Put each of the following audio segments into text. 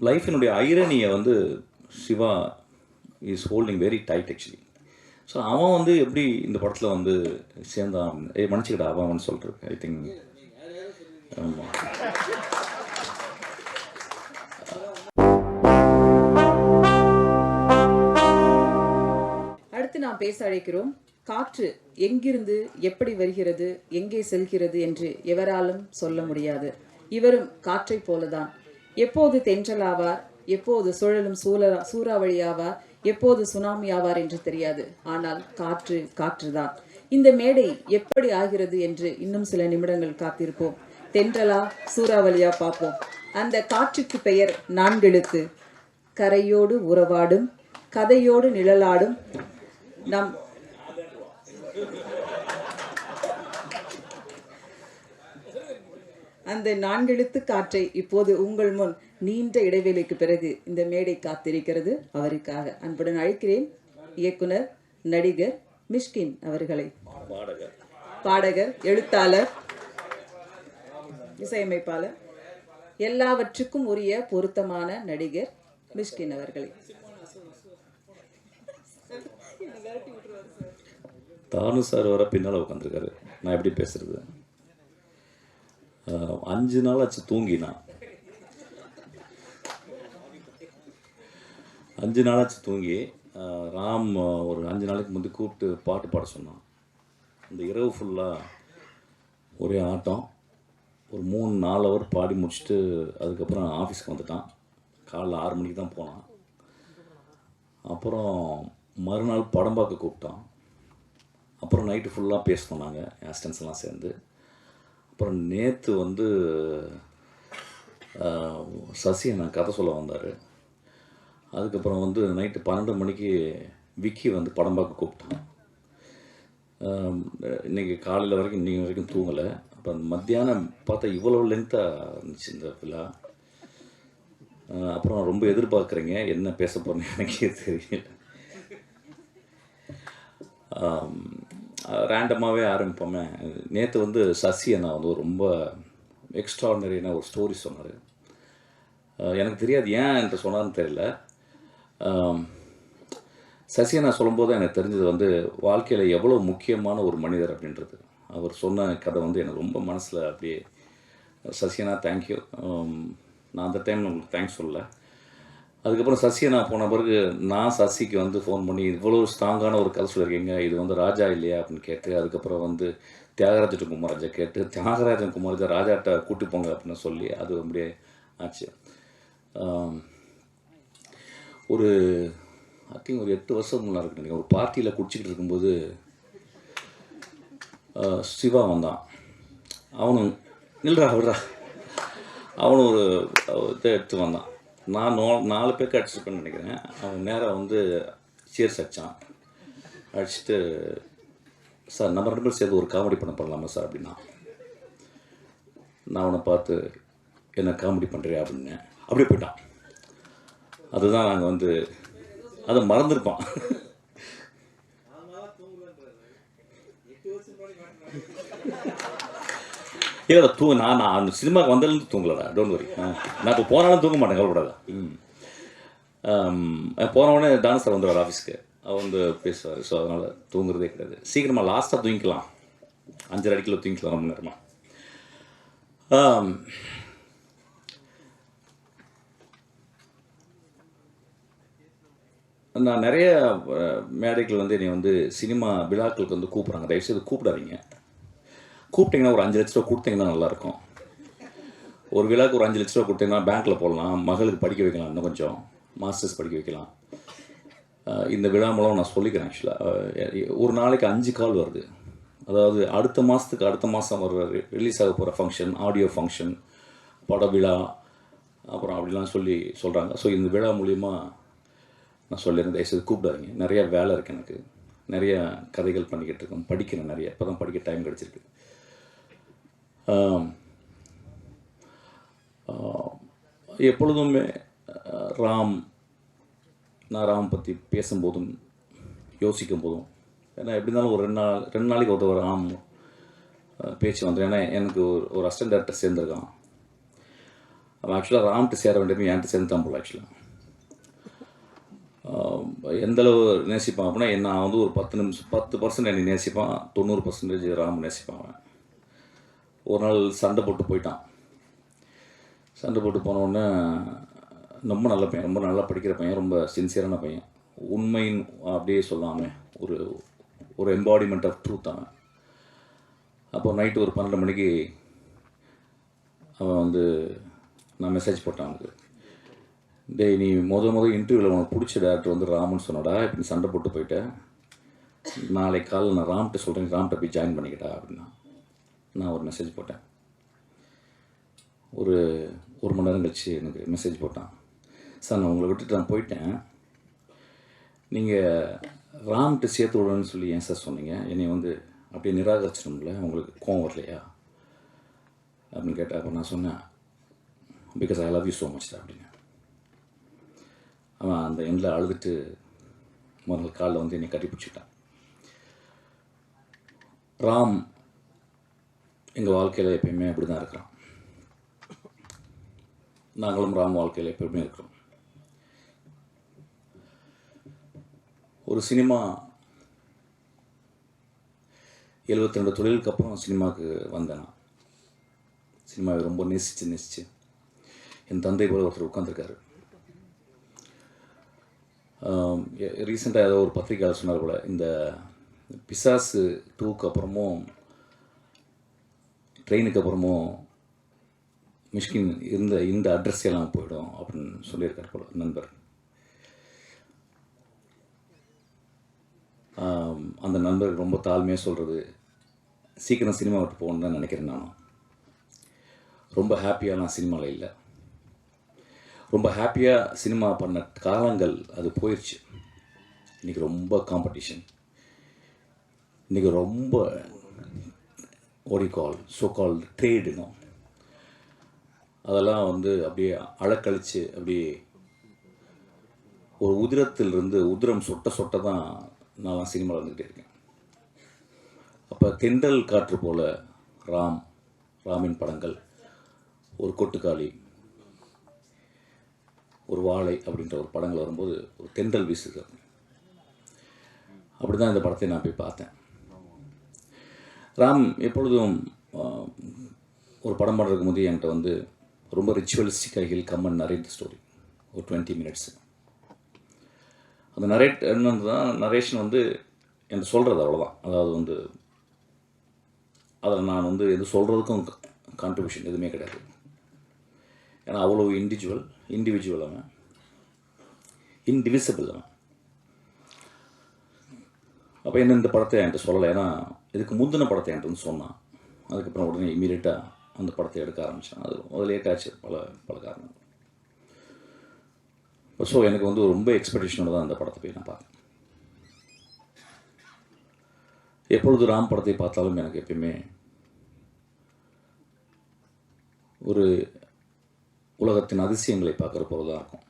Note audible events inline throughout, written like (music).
லைஃபினுடைய ஐரனியை வந்து Shiva is holding very tight actually so அவன் வந்து எப்படி இந்த படத்தில் வந்து சேர்ந்தான்? ஏ மன்னிச்சுக்கிட்ட அவன் சொல்கிறேன் ஐ திங்க் ஆமாம் அடுத்து நாம் பேச அழைக்கிறோம் காற்று எங்கிருந்து எப்படி வருகிறது எங்கே செல்கிறது என்று எவராலும் சொல்ல முடியாது. இவரும் காற்றைப் போலதான். எப்போது தென்றலாவார்? எப்போது சுழலும் சூழ சூறாவளியாவார்? எப்போது சுனாமி ஆவார் என்று தெரியாது. ஆனால் காற்று காற்றுதான். இந்த மேடை எப்படி ஆகிறது என்று இன்னும் சில நிமிடங்கள் காத்திருப்போம். தென்றலா சூறாவளியா பார்ப்போம். அந்த காற்றுக்கு பெயர் நான்கெழுத்து. கரையோடு உறவாடும் கதையோடு நிழலாடும் நம் அந்த நான்கெழுத்து காற்றை இப்போது உங்கள் முன் நீண்ட இடைவேளைக்கு பிறகு இந்த மேடை காத்திருக்கிறது. அவருக்காக அன்புடன் அழைக்கிறேன் இயக்குனர் நடிகர் மிஷ்கின் அவர்களை. பாடகர். பாடகர் எழுத்தாளர் இசையமைப்பாளர் எல்லாவற்றுக்கும் உரிய பொருத்தமான நடிகர் மிஷ்கின் அவர்களை. தானு சார் வர பின்னால் உட்காந்துருக்காரு நான் எப்படி பேசுறது? அஞ்சு நாள் ஆச்சு அஞ்சு நாளாச்சு தூங்கி ராம் ஒரு அஞ்சு நாளைக்கு முந்தி கூப்பிட்டு பாட்டு பாட சொன்னான். அந்த இரவு ஃபுல்லாக ஒரே ஆட்டம். ஒரு மூணு நாலு ஹவர் பாடி முடிச்சுட்டு அதுக்கப்புறம் ஆஃபீஸ்க்கு வந்துட்டான். காலைல ஆறு மணிக்கு தான் போனான். அப்புறம் மறுநாள் படம் பார்க்க கூப்பிட்டான். அப்புறம் நைட்டு ஃபுல்லாக பேசினோம் நாங்கள் ஆஸ்டன்ஸ்லாம் சேர்ந்து. அப்புறம் நேற்று வந்து சசி நான் கதை சொல்ல வந்தார். அதுக்கப்புறம் வந்து நைட்டு பன்னெண்டு மணிக்கு விக்கி வந்து படம் பார்க்க கூப்பிட்டான். இன்றைக்கி இன்னைக்கு காலையில் வரைக்கும் இன்றைக்கி வரைக்கும் தூங்கலை. அப்புறம் மத்தியானம் பார்த்தா இவ்வளோ லென்த்தாக இருந்துச்சு இந்த விழா அப்புறம் ரொம்ப எதிர்பார்க்குறீங்க. என்ன பேச போகிறேன்னு எனக்கே தெரியல. ரேண்டமாகவே ஆரம்பிப்போமே. நேற்று வந்து சசி அண்ணா வந்து ரொம்ப எக்ஸ்ட்ரானரியான ஒரு ஸ்டோரி சொன்னார். எனக்கு தெரியாது ஏன் என்று சொன்னார்னு தெரியல. சசி அண்ணா சொல்லும்போது எனக்கு தெரிஞ்சது வந்து வாழ்க்கையில் எவ்வளோ முக்கியமான ஒரு மனிதர் அப்படின்றது. அவர் சொன்ன கதை வந்து எனக்கு ரொம்ப மனசில் அப்படியே சசியனா தேங்க்யூ நான் அந்த டைம் உங்களுக்கு தேங்க்ஸ் சொல்லலை. அதுக்கப்புறம் சசியனா போன பிறகு நான் சசிக்கு வந்து ஃபோன் பண்ணி இவ்வளோ ஸ்ட்ராங்கான ஒரு கதை சொல்லியிருக்கீங்க இது வந்து ராஜா இல்லையா? அப்படின்னு கேட்டு அதுக்கப்புறம் வந்து தியாகராஜன் குமாராஜா கேட்டு தியாகராஜன் குமாரஜை ராஜாட்ட கூட்டி போங்க அப்படின்னு சொல்லி அது அப்படியே ஆச்சு. ஒரு ஐ திங்க் ஒரு எட்டு வருஷம் முன்னாடி இருக்கு நினைக்கிறேன். ஒரு பார்ட்டியில் குடிச்சிக்கிட்டு இருக்கும்போது சிவா வந்தான். அவனும் நில்றா விடுறா. அவனும் ஒரு இதை எடுத்து வந்தான். நான் நோ நாலு பேருக்கு அடிச்சிருப்பேன்னு நினைக்கிறேன். அவன் நேராக வந்து சீர்ஸ் அடித்தான் அடிச்சுட்டு சார் நம்ம ரெண்டு பேரும் சேர்ந்து ஒரு காமெடி பண்ண பண்ணலாமா சார் அப்படின்னா? நான் அவனை பார்த்து என்ன காமெடி பண்ணுறியா அப்படின்னு. அப்படியே போயிட்டான். அதுதான் நாங்கள் வந்து அதை மறந்துருப்பான். இல்லை தூ நான் நான் அந்த சினிமாவுக்கு வந்ததுலேருந்து தூங்கலடா டோன்ட் வரி நான் இப்போ போனாலும் தூங்க மாட்டேன் கவலைப்படாத. ம். போன உடனே டான்ஸ் சார் வந்துடுவார் ஆஃபீஸ்க்கு அவர் வந்து பேசுவார் ஸோ அதனால் தூங்குறதே கிடையாது. சீக்கிரமாக லாஸ்ட்டாக தூங்கிக்கலாம். அஞ்சரை அடிக்கில் தூங்கிக்கலாம் ரொம்ப நேரமாக நான் நிறைய மேடைகள் வந்து என்னை வந்து சினிமா விழாக்களுக்கு வந்து கூப்பிட்றாங்க. தயவுசெய்து கூப்பிடாதீங்க. கூப்பிட்டீங்கன்னா ஒரு அஞ்சு லட்ச ரூபா கொடுத்தீங்கன்னா நல்லாயிருக்கும். ஒரு விழாக்கு ஒரு அஞ்சு லட்ச ரூபா கொடுத்தீங்கன்னா பேங்க்கில் போடலாம் மகளுக்கு படிக்க வைக்கலாம் இன்னும் கொஞ்சம் மாஸ்டர்ஸ் படிக்க வைக்கலாம். இந்த விழா மூலம் நான் சொல்லிக்கிறேன் ஆக்சுவலாக ஒரு நாளைக்கு அஞ்சு கால் வருது. அதாவது அடுத்த மாதத்துக்கு அடுத்த மாதம் வர ரிலீஸ் ஆக போகிற ஃபங்க்ஷன் ஆடியோ ஃபங்க்ஷன் பட விழா அப்புறம் அப்படிலாம் சொல்லி சொல்கிறாங்க ஸோ இந்த விழா மூலிமா நான் சொல்லியிருந்தேன். தயவுசெய்து கூப்பிடாதீங்க. நிறையா வேலை இருக்குது எனக்கு. நிறையா கதைகள் பண்ணிக்கிட்டு இருக்கேன் படிக்கிறேன் நிறைய. இப்போ தான் படிக்க டைம் கிடச்சிருக்கு. எப்பொழுதுமே ராம் நான் ராம் பற்றி பேசும்போதும் யோசிக்கும் போதும் ஏன்னா எப்படி இருந்தாலும் ஒரு ரெண்டு நாள் ரெண்டு நாளைக்கு ஒரு ராம் பேச்சு வந்துடும் ஏன்னா எனக்கு ஒரு ஒரு அசிஸ்டன்ட் டேரக்டர் சேர்ந்துருக்கான். அவன் ஆக்சுவலாக ராம்கிட்ட சேர வேண்டியது என்கிட்ட சேர்ந்து தான் போல ஆக்சுவலாக எந்தளவு நேசிப்பான் அப்படின்னா என்ன வந்து ஒரு பத்து நிமிஷம் பத்து பர்சன்ட் என்னை நேசிப்பான் தொண்ணூறு பர்சன்டேஜ் ராம் நேசிப்பான் அவன். ஒரு நாள் சண்டை போட்டு போயிட்டான். சண்டை போட்டு போனோடனே ரொம்ப நல்ல பையன் ரொம்ப நல்லா படிக்கிற பையன் ரொம்ப சின்சியரான பையன். உண்மையின் அப்படியே சொல்லாமே ஒரு ஒரு எம்பாடிமெண்ட் ஆஃப் ட்ரூத் அவன். அப்போ நைட்டு ஒரு பன்னெண்டு மணிக்கு அவன் வந்து நான் மெசேஜ் போட்டான் அவனுக்கு. டேய் நீ முத முத இன்டர்வியூவில் உனக்கு பிடிச்ச டேரக்டர் வந்து ராமன் சொன்னடா இப்படி சண்டை போட்டு போயிட்டேன் நாளைக்கு காலையில் நான் ராம்கிட்ட சொல்கிறேன் ராம்கிட்ட போய் ஜாயின் பண்ணிக்கிட்டா அப்படின்னா. நான் ஒரு மெசேஜ் போட்டேன். ஒரு ஒரு மணி நேரம் கழிச்சு எனக்கு மெசேஜ் போட்டான். சார் நான் உங்களை விட்டுட்டு நான் போயிட்டேன். நீங்கள் ராம்கிட்ட சேர்த்து விடணும்னு சொல்லி ஏன் சார் சொன்னீங்க? என்னை வந்து அப்படியே நிராகரிச்சிடும்ல உங்களுக்கு கோவம் வரலையா? அப்படின்னு கேட்டேன் அப்போ நான் சொன்னேன் because I love you so much அப்படின்னு. அவன் அந்த எண்ணில் அழுதுட்டு முதல் காலில் வந்து என்னை கட்டி பிடிச்சிட்டான். ராம் எங்கள் வாழ்க்கையில் எப்பயுமே அப்படி தான் இருக்கிறான் நாங்களும் ராம் வாழ்க்கையில் எப்பயுமே இருக்கிறோம். ஒரு சினிமா எழுபத்தி ரெண்டு தொழிலுக்கு அப்புறம் சினிமாவுக்கு வந்தேன் சினிமாவை ரொம்ப நேசித்து நேசித்து என் தந்தை கூட ஒருத்தர் உட்காந்துருக்காரு ரீசெண்டாக ஏதோ ஒரு பத்திரிகையாளர் சொன்னார் போல இந்த பிசாசு டூக்கு அப்புறமும் ட்ரெயினுக்கு அப்புறமும் மிஷ்கின் இருந்த இந்த அட்ரஸ் எல்லாம் போயிடும் அப்படின்னு சொல்லியிருக்கார் போல நண்பர். அந்த நண்பர் ரொம்ப தாழ்மையாக சொல்கிறது சீக்கிரம் சினிமா விட்டு போகணுன்னு தான் நினைக்கிறேன் நானும். ரொம்ப ஹாப்பியாக நான் சினிமாவில் இல்லை. ரொம்ப ஹாப்பியாக சினிமா பண்ண காலங்கள் அது போயிடுச்சு இன்றைக்கி ரொம்ப காம்படிஷன் இன்றைக்கி ரொம்ப ஓடி கால் ஸோ கால் ட்ரேடுனும் அதெல்லாம் வந்து அப்படியே அழக்கழிச்சு அப்படியே ஒரு உதிரத்திலிருந்து உதிரம் சொட்ட சொட்ட தான் நான் சினிமாவில் வந்துக்கிட்டே இருக்கேன். அப்போ தென்றல் காற்று போல ராம் ராமின் படங்கள் ஒரு கொட்டுக்காளி ஒரு வாழை அப்படின்ற ஒரு படங்கள் வரும்போது ஒரு தென்றல் வீசுது. அப்படி தான் இந்த படத்தை நான் போய் பார்த்தேன். ராம் எப்பொழுதும் ஒரு படம் பண்ணுறதுக்கு முந்தைய என்கிட்ட வந்து ரொம்ப ரிச்சுவலிஸ்டிக்காக he'll come and narrate story ஒரு டுவெண்ட்டி மினிட்ஸ் அந்த நரேட் என்னன்னு தான் நரேஷன் வந்து எனக்கு சொல்கிறது அவ்வளோதான் அதாவது வந்து அதில் நான் வந்து எது சொல்கிறதுக்கும் கான்ட்ரிபியூஷன் எதுவுமே கிடையாது. ஏன்னா அவ்வளோ இண்டிவிஜுவல் இண்டிவிஜுவல் அவன். இன்டிவிசிபிள் அவன். அப்போ என்ன இந்த படத்தை என்கிட்ட சொல்லலை. ஏன்னா இதுக்கு முந்தின படத்தை என்கிட்ட வந்து சொன்னான். அதுக்கப்புறம் உடனே இமீடியட்டாக அந்த படத்தை எடுக்க ஆரம்பித்தான் அது முதலே காய்ச்சி பல பல காரணங்கள். ஸோ எனக்கு வந்து ரொம்ப எக்ஸ்பெக்டேஷனோட தான் அந்த படத்தை போய் நான் பார்த்தேன். எப்பொழுது ராம் படத்தை பார்த்தாலும் எனக்கு எப்பயுமே ஒரு உலகத்தின் அதிசயங்களை பார்க்குற போல தான் இருக்கும்.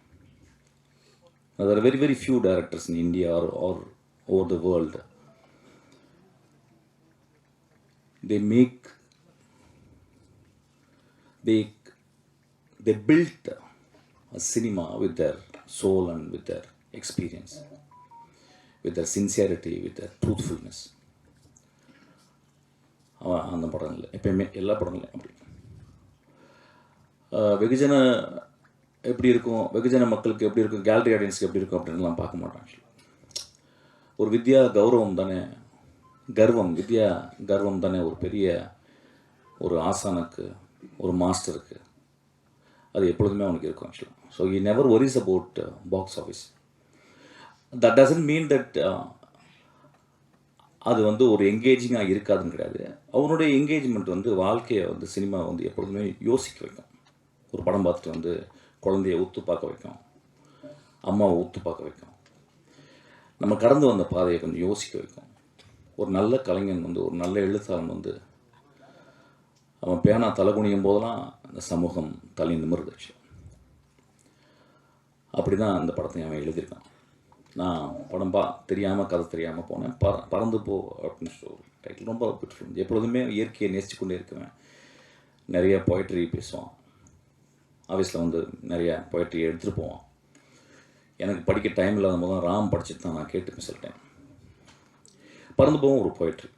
There very very few directors in India are are over the world they make they they built a cinema with their soul and with their experience with their sincerity with their truthfulness அவன் அந்த படங்கள் எப்பயுமே எல்லா படங்களையும் அப்படி வெகுஜன எப்படி இருக்கும் வெகுஜன மக்களுக்கு எப்படி இருக்கும் கேலரி ஆடியன்ஸ்க்கு எப்படி இருக்கும் அப்படின்லாம் பார்க்க மாட்டான். ஒரு வித்யா கௌரவம் தானே? கர்வம். வித்யா கர்வம் தானே ஒரு பெரிய ஒரு ஆசானுக்கு ஒரு மாஸ்டருக்கு. அது எப்பொழுதுமே அவனுக்கு இருக்கும் ஆக்சுவலாக so he never worries about box office that doesn't mean that அது வந்து ஒரு எங்கேஜிங்காக இருக்காதுன்னு கிடையாது. அவனுடைய என்கேஜ்மெண்ட் வந்து வாழ்க்கையை வந்து சினிமா வந்து எப்பொழுதுமே யோசிக்க வைக்கும். ஒரு படம் பார்த்துட்டு வந்து குழந்தைய உத்து பார்க்க வைக்கும். அம்மாவை உத்து பார்க்க வைக்கும். நம்ம கடந்து வந்த பாதையை கொஞ்சம் யோசிக்க வைக்கும். ஒரு நல்ல கலைஞன் வந்து ஒரு நல்ல எழுத்தாளன் வந்து அவன் பேனா தலை குனியும் போதெல்லாம் இந்த சமூகம் தலை நிமிர்ந்துச்சு அப்படி தான் அந்த படத்தை அவன் எழுதியிருக்கான். நான் படம் பா தெரியாமல் கதை தெரியாமல் போனேன். பற பறந்து போ அப்படின்னு சொல்லி டைட்டில் ரொம்ப பிடிச்சிருந்தது எப்பொழுதுமே இயற்கையை நேசித்து கொண்டே இருக்குவேன். நிறைய போய்ட்ரி பேசுவான். ஆஃபீஸில் வந்து நிறைய பொயட்ரி எடுத்துகிட்டு போவான். எனக்கு படிக்க டைம் இல்லாத போது தான் ராம் படிச்சுட்டு தான் நான் கேட்டு சொல்லிட்டேன் பறந்து போகும் ஒரு போயிட்ரி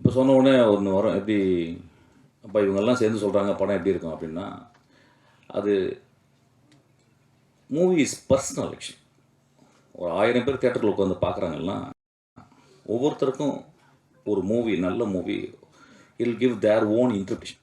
இப்போ சொன்ன உடனே ஒன்று வரும். எப்படி அப்போ இவங்கெல்லாம் சேர்ந்து சொல்கிறாங்க படம் எப்படி இருக்கும் அப்படின்னா அது மூவி இஸ் பர்சனல் ஆக்சுவலி ஒரு ஆயிரம் பேர் தேட்டரில் உட்காந்து பார்க்குறாங்கன்னா ஒவ்வொருத்தருக்கும் ஒரு மூவி நல்ல movie will give their own interpretation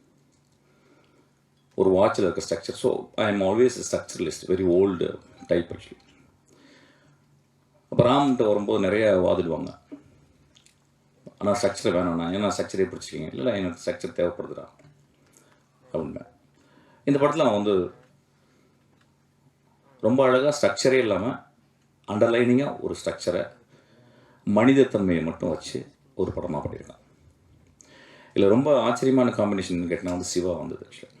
ஒரு வாட்சில் இருக்க structure so I am always structuralist very old type actually அப்போ ராம்கிட்ட வரும்போது நிறைய வாதிடுவாங்க. ஆனால் ஸ்ட்ரக்சர் வேணாம்ண்ணா ஏன்னா ஸ்ட்ரக்சரே பிடிச்சிக்கிங்க இல்லை எனக்கு ஸ்ட்ரக்சர் தேவைப்படுதுடா. அப்படின்னு. இந்த படத்தில் நான் வந்து ரொம்ப அழகாக ஸ்ட்ரக்சரே இல்லாமல் அண்டர்லைனிங்காக ஒரு ஸ்ட்ரக்சரை மனிதத்தன்மையை மட்டும் வச்சு ஒரு படமாக பண்ணியிருக்கான். இதில் ரொம்ப ஆச்சரியமான காம்பினேஷன் கேட்டால் வந்து சிவா வந்தது ஆக்சுவலாக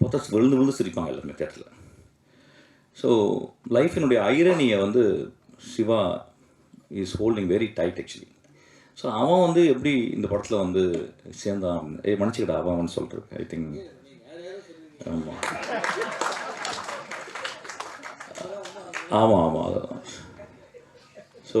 பார்த்தா விழுந்து விழுந்து சிரிப்பாங்க எல்லாருமே தேட்டரில் ஸோ லைஃபினுடைய ஐரனியை வந்து Shiva is holding very tight actually so அவன் வந்து எப்படி இந்த படத்தில் வந்து சேர்ந்தான்? ஏ மன்னிச்சுக்கிட்டா அவன் அவன் ஐ திங்க் ஆமாம் ஆமாம் ஆமாம் அதான். ஸோ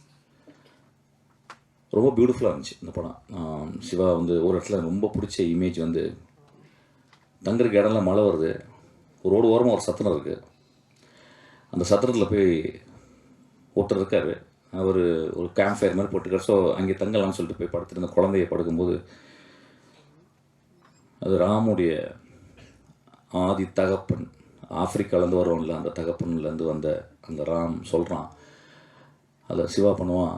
ரொம்ப பியூட்டிஃபுல்லாக இருந்துச்சு இந்த படம். சிவா வந்து ஒரு இடத்துல எனக்கு ரொம்ப பிடிச்ச இமேஜ் வந்து தங்குற இடம்லாம் மழை வருது. ஒரு ரோடு ஓரமாக ஒரு சத்திரம் இருக்குது அந்த சத்திரத்தில் போய் ஒருத்தர் இருக்கார். அவர் ஒரு கேம்ப் ஃபயர் மாதிரி போட்டுருக்கார். ஸோ அங்கே தங்கலாம்னு சொல்லிட்டு போய் படுத்துட்டு அந்த குழந்தைய படுக்கும்போது அது ராமுடைய ஆதி தகப்பன் ஆப்பிரிக்காலேருந்து வரவன்ல அந்த தகப்பன்லேருந்து வந்த அந்த ராம் சொல்கிறான் அதை சிவா பண்ணுவான்.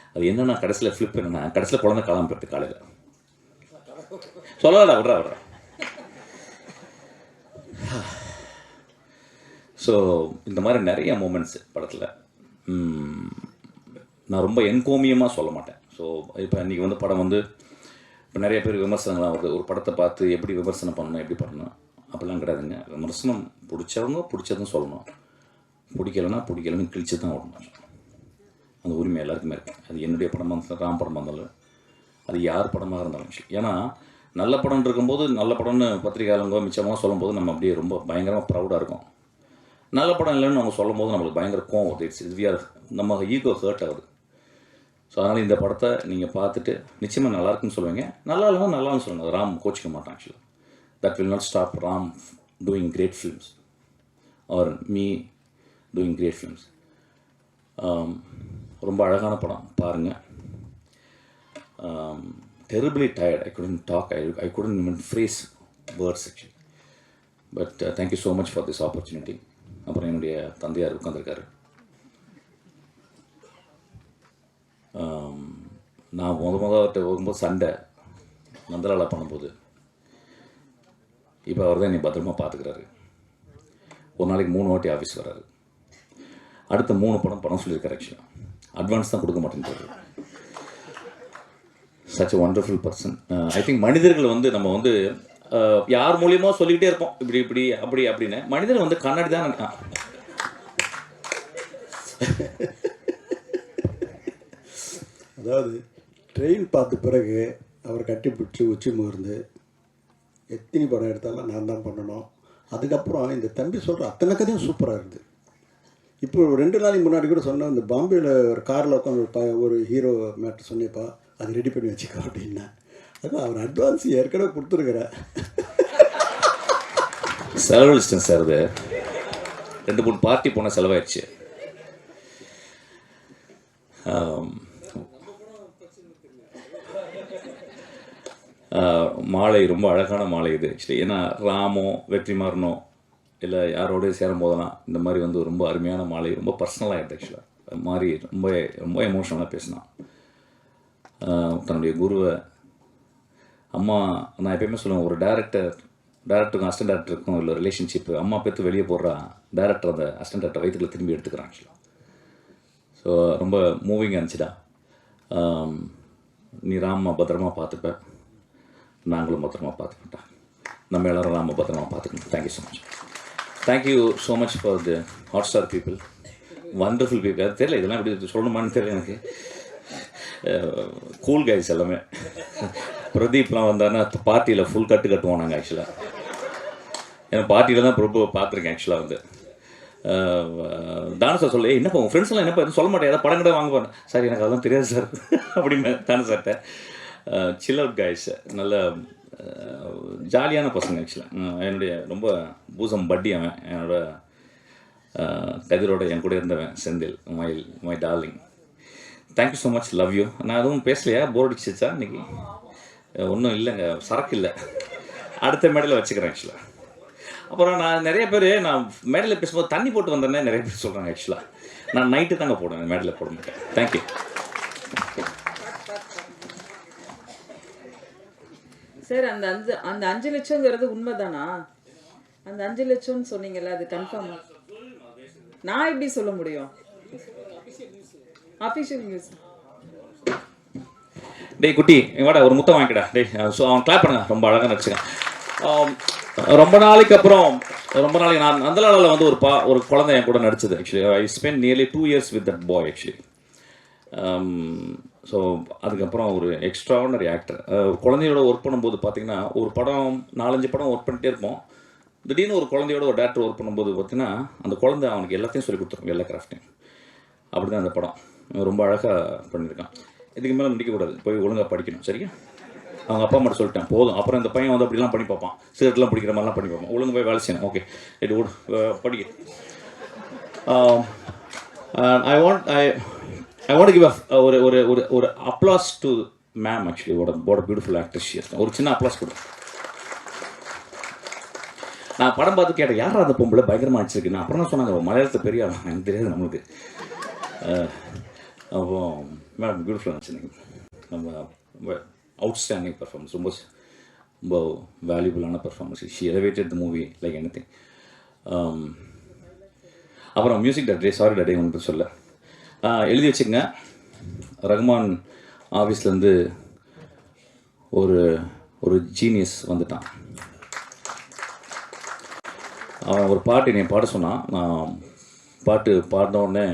அது என்னென்னா கடைசியில் ஃப்ளிப் என்னன்னா கடைசியில் குழந்தை காலம் போயிட்டு காலையில். சொல்லடா விட்றா விட்றா. ஸோ இந்த மாதிரி நிறைய மூமெண்ட்ஸ் படத்தில். நான் ரொம்ப என்கோமியமாக சொல்ல மாட்டேன். ஸோ இப்போ இன்றைக்கி வந்து படம் வந்து இப்போ நிறைய பேர் விமர்சனங்கள்லாம் வருது. ஒரு படத்தை பார்த்து எப்படி விமர்சனம் பண்ணணும் எப்படி பண்ணணும்? அப்படிலாம் கிடையாதுங்க. விமர்சனம் பிடிச்சவங்க பிடிச்சதும் சொல்லணும். பிடிக்கலன்னா பிடிக்கலன்னு கிழிச்சு தான் விடணும் அந்த உரிமை எல்லாருக்குமே இருக்குது அது என்னுடைய படமாக இருந்தாலும் ராம் படமாக இருந்தாலும் அது யார் படமாக இருந்தாலும் சரி. ஏன்னா நல்ல படம் இருக்கும்போது நல்ல படம்னு பத்திரிகையாளங்க மிச்சமாக சொல்லும்போது நம்ம அப்படியே ரொம்ப பயங்கரமாக ப்ரௌடாக இருக்கும். நல்ல படம் இல்லைன்னு அவங்க சொல்லும்போது நம்மளுக்கு பயங்கர கோவம் வருது. இட்ஸ் வி ஆர் நம்ம ஈகோ ஹர்ட் ஆகுது. ஸோ அதனால் இந்த படத்தை நீங்கள் பார்த்துட்டு நிச்சயமாக நல்லா இருக்குன்னு சொல்லுவீங்க. நல்லா இல்லைன்னா நல்லான்னு சொல்லுங்கள் ராம் கோச்சிக்க மாட்டான் ஆக்சுவலாக that will not stop Ram doing great films or me doing great films ரொம்ப அழகான படம் பாருங்கள் terribly tired I couldn't talk I I couldn't இவன் phrase words actually but thank you so much for this opportunity அப்புறம் என்னுடைய தந்தையார் உட்காந்துருக்காரு நான் முத முத அவர்கிட்ட போகும்போது சண்டை நந்தலாலா பண்ணும்போது. இப்போ அவர் தான் என்னை பத்திரமா பார்த்துக்கிறாரு ஒரு நாளைக்கு மூணு வாட்டி ஆஃபீஸ் வராரு. அடுத்த மூணு படம் படம் சொல்லியிருக்காரு ஆக்சுவலாக அட்வான்ஸ் தான் கொடுக்க மாட்டேன்றாரு. Such wonderful person I think மனிதர்கள் வந்து நம்ம வந்து uh, யார் மூலியமாக சொல்லிக்கிட்டே இருப்போம். இப்படி இப்படி அப்படி அப்படின்னு. மனிதர் வந்து கண்ணாடி தான் அதாவது ட்ரெயின் பார்த்த பிறகு அவர் கட்டிப்பிடிச்சு உச்சி முகர்ந்து எத்தனை படம் எடுத்தாலும் நான் தான் பண்ணணும். அதுக்கப்புறம் இந்த தம்பி சொல்கிற அத்தனை கதையும் சூப்பராக இருக்குது இப்போ ஒரு ரெண்டு நாளைக்கு முன்னாடி கூட சொன்னேன் இந்த பாம்பேயில் ஒரு காரில் உட்காந்து ஒரு ப ஒரு ஹீரோ மேட்ரு சொன்னேப்பா அது ரெடி பண்ணி வச்சுக்கோ அப்படின்னா. அதான் அவர் அட்வான்ஸ் ஏற்கனவே கொடுத்துருக்குறேன் செலவழிச்சிட்டேன் சார் அது. ரெண்டு மூணு பார்ட்டி போனால் செலவாயிடுச்சு. மாலை ரொம்ப அழகான மாலை இது. ஆக்சுவலி ஏன்னா ராமோ வெற்றிமாறனோ இல்லை யாரோடய சேரும் போதெல்லாம் இந்த மாதிரி வந்து ரொம்ப அருமையான மாலை ரொம்ப பர்சனலாக ஆகிடுது ஆக்சுவலாக மாதிரி ரொம்ப ரொம்ப எமோஷனலாக பேசினான். தன்னுடைய குருவை. அம்மா நான் எப்பயுமே சொல்லுவேன் ஒரு டேரக்டர் டேரக்டருக்கும் அசிஸ்டன்ட் டேரக்டருக்கும் உள்ள ரிலேஷன்ஷிப் அம்மா பேத்து வெளியே போடுறா டேரக்டர் அந்த அசிஸ்டன்ட் டேரக்டர் வயிற்றுல திரும்பி எடுத்துக்கிறான் ஆக்சுவலாக ஸோ ரொம்ப மூவிங் இருந்துச்சுடா நீ ராம பத்திரமா பார்த்துப்ப. நாங்களும் பத்திரமா பார்த்துக்கிட்டா நம்ம எல்லாரும் ராம பத்திரமா பார்த்துக்கணும் thank you so much thank you so much for the Hotstar people wonderful people அது தெரியல இதெல்லாம் எப்படி சொல்லணுமான்னு தெரியல எனக்கு. Uh, கூல் கைஸ் எல்லாமே. பிரதீப்லாம் வந்தாருன்னா பார்ட்டியில் ஃபுல் கட்டு கட்டுவோம் நாங்கள் ஆக்சுவலாக ஏன்னா பார்ட்டியில் தான் ரொம்ப பார்த்துருக்கேன் ஆக்சுவலாக வந்து. Uh, தானு சார் சொல்ல என்னப்பா உங்கள் ஃப்ரெண்ட்ஸ்லாம் என்னப்பா எதுவும் சொல்ல மாட்டேன் ஏதாவது படம் கூட வாங்க சார் எனக்கு அதெல்லாம் தெரியாது சார் (laughs) அப்படின்னு தானு சார்ட்ட சில் அவுட் கைஸ் நல்ல ஜாலியான பசங்க ஆக்சுவலாக என்னுடைய ரொம்ப பூசம் பட்டி அவன். என்னோட கதிரோட என் கூட இருந்தவன் Senthil my my darling thank you so much love you நான் எதுவும் பேசலையா? போர் அடிச்சிச்சா இன்னைக்கு? ஒன்றும் இல்லைங்க. சரக்கு இல்லை. அடுத்த மேடையில் வச்சுக்கிறேன் ஆக்சுவலாக அப்புறம் நான் நிறைய பேர் நான் மேடையில் பேசும்போது தண்ணி போட்டு வந்தேன்னே நிறைய பேர் சொல்கிறாங்க ஆக்சுவலாக நான் நைட்டு தாங்க போடுவேன் மேடையில் போட மாட்டேன் தேங்க்யூ சார் அந்த அஞ்சு அந்த அஞ்சு லட்சங்கிறது உண்மைதானா? அந்த அஞ்சு லட்சம்னு சொன்னீங்கல்ல அது கன்ஃபார்ம் நான் எப்படி சொல்ல முடியும்? அபிஷியல் நியூஸ் டேய் குட்டி வாடா ஒரு முத்தம் வாங்கிக்கடா. டேய் ஸோ அவன் கிளாப் பண்ணுங்க ரொம்ப அழகாக நடிச்சுக்கான் ரொம்ப நாளைக்கு அப்புறம் ரொம்ப நாளைக்கு நான் நந்தலாலில் வந்து ஒரு பா ஒரு குழந்தை என் கூட நடிச்சது actually I spend nearly two years with that boy actually so அதுக்கப்புறம் ஒரு எக்ஸ்ட்ரானரி ஆக்டர் குழந்தையோட ஒர்க் பண்ணும்போது பார்த்தீங்கன்னா ஒரு படம் நாலஞ்சு படம் ஒர்க் பண்ணிட்டே இருப்போம். திடீர்னு ஒரு குழந்தையோட ஒரு டேரக்டர் ஒர்க் பண்ணும்போது பார்த்தீங்கன்னா அந்த குழந்தை அவனுக்கு எல்லாத்தையும் சொல்லி கொடுத்துரும் எல்லா கிராஃப்டையும் அப்படி தான் அந்த படம். ரொம்ப அழகாக பண்ணியிருக்கான். இதுக்கு மேலே முடிக்கக்கூடாது. போய் ஒழுங்காக படிக்கணும் சரியா? அவங்க அப்பா மட்டும் சொல்லிட்டேன் போதும். அப்புறம் இந்த பையன் வந்து அப்படிலாம் பண்ணி பார்ப்பான். சிகரெட்லாம் பிடிக்கிற மாதிரிலாம் பண்ணி பார்ப்பான். ஒழுங்கு போய் வேலை செய்யணும். ஓகே. இட் உட் படிக்க. I want I I want give ஒரு ஒரு ஒரு ஒரு அப்ளாஸ் டு மேம் ஆக்சுவலி ஓட வாட் பியூட்டிஃபுல் ஆக்டர் ஷியஸ் ஒரு சின்ன அப்ளாஸ் கொடு. நான் படம் பார்த்து கேட்டேன் யார் அந்த பொம்பளை? பயங்கரமாக அடிச்சிருக்கு. நான் அப்புறம் தான் சொன்னாங்க மலையாளத்தை பெரிய ஆளா? எனக்கு தெரியாது நம்மளுக்கு. அப்போ மேடம் பியூட்டிஃபுல்லாக இருந்துச்சு நம்ம ரொம்ப அவுட்ஸ்டாண்டிங் பர்ஃபார்மன்ஸ் ரொம்ப ரொம்ப வேல்யூபிளான performance she elevated the movie like any thing அப்புறம் மியூசிக் டே சாரி டே ஒன்று சொல்ல. எழுதி வச்சுக்கங்க. ரஹ்மான் ஆஃபீஸ்லேருந்து ஒரு ஒரு ஜீனியஸ் வந்துட்டான். அவன் ஒரு பாட்டு என்னை பாட சொன்னான். நான் பாட்டு பாடின உடனே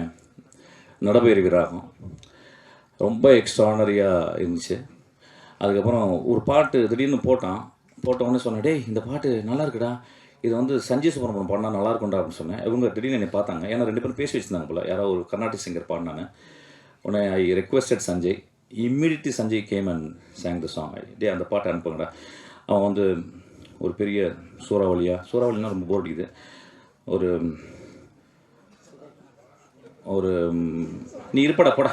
நடபயிர் விராகம் ரொம்ப எக்ஸ்ட்ரானரியாக இருந்துச்சு. அதுக்கப்புறம் ஒரு பாட்டு திடீர்னு போட்டான். போட்ட உடனே சொன்னேன் டேய் இந்த பாட்டு நல்லா இருக்குடா. இது வந்து சஞ்சய் சுப்ரமணியம் பாடினா நல்லா இருக்கும்டா அப்படின்னு சொன்னேன். இவங்க திடீர்னு என்னை பார்த்தாங்க. ஏன்னா ரெண்டு பேரும் பேசி வச்சிருந்தாங்க போல். யாராவது ஒரு கர்நாடக சிங்கர் பாடினாங்க உடனே I requested Sanjay. Immediately Sanjay came and sang the song டே அந்த பாட்டை அனுப்புங்கடா. அவன் வந்து ஒரு பெரிய சூறாவளியா? சூறாவளினா ரொம்ப போர் அடிக்குது. ஒரு ஒரு நீ இருப்படா போடா.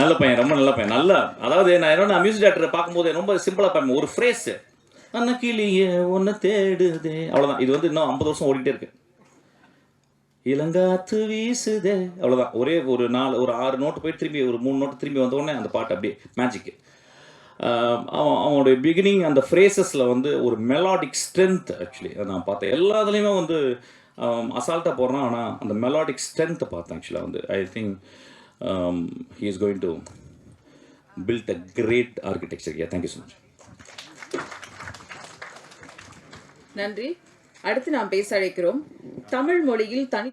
நல்ல பையன் ரொம்ப நல்ல பையன். நல்லா. அதாவது நான் என்னோட மியூசிக் டேரக்டரை பார்க்கும்போது ரொம்ப சிம்பிளாக பார்ப்பேன். ஒரு ஃப்ரேஸ் அண்ணா கிளியே ஒன்று தேடுதே. அவ்வளோதான் இது வந்து இன்னும் ஐம்பது வருஷம் ஓடிட்டே இருக்கு. இளங்காத்து வீசுதே. அவ்வளோதான் ஒரே ஒரு நாலு ஒரு ஆறு நோட்டு போய் திரும்பி ஒரு மூணு நோட்டு திரும்பி வந்த உடனே அந்த பாட்டு அப்படியே மேஜிக்கு அவன் அவனுடைய பிகினிங் அந்த ஃப்ரேசஸில் வந்து ஒரு மெலாடிக் ஸ்ட்ரென்த் ஆக்சுவலி நான் பார்த்தேன். எல்லா இதுலேயுமே வந்து அசால்ட்டாக போடுறான். ஆனால் அந்த மெலாடிக் ஸ்ட்ரென்த்தை பார்த்தேன் ஆக்சுவலாக வந்து I think he is going to a great great here. Thank thank you so much. நன்றி அடுத்து நாம் பேச அழைக்கிறோம் தமிழ் மொழியில் தனி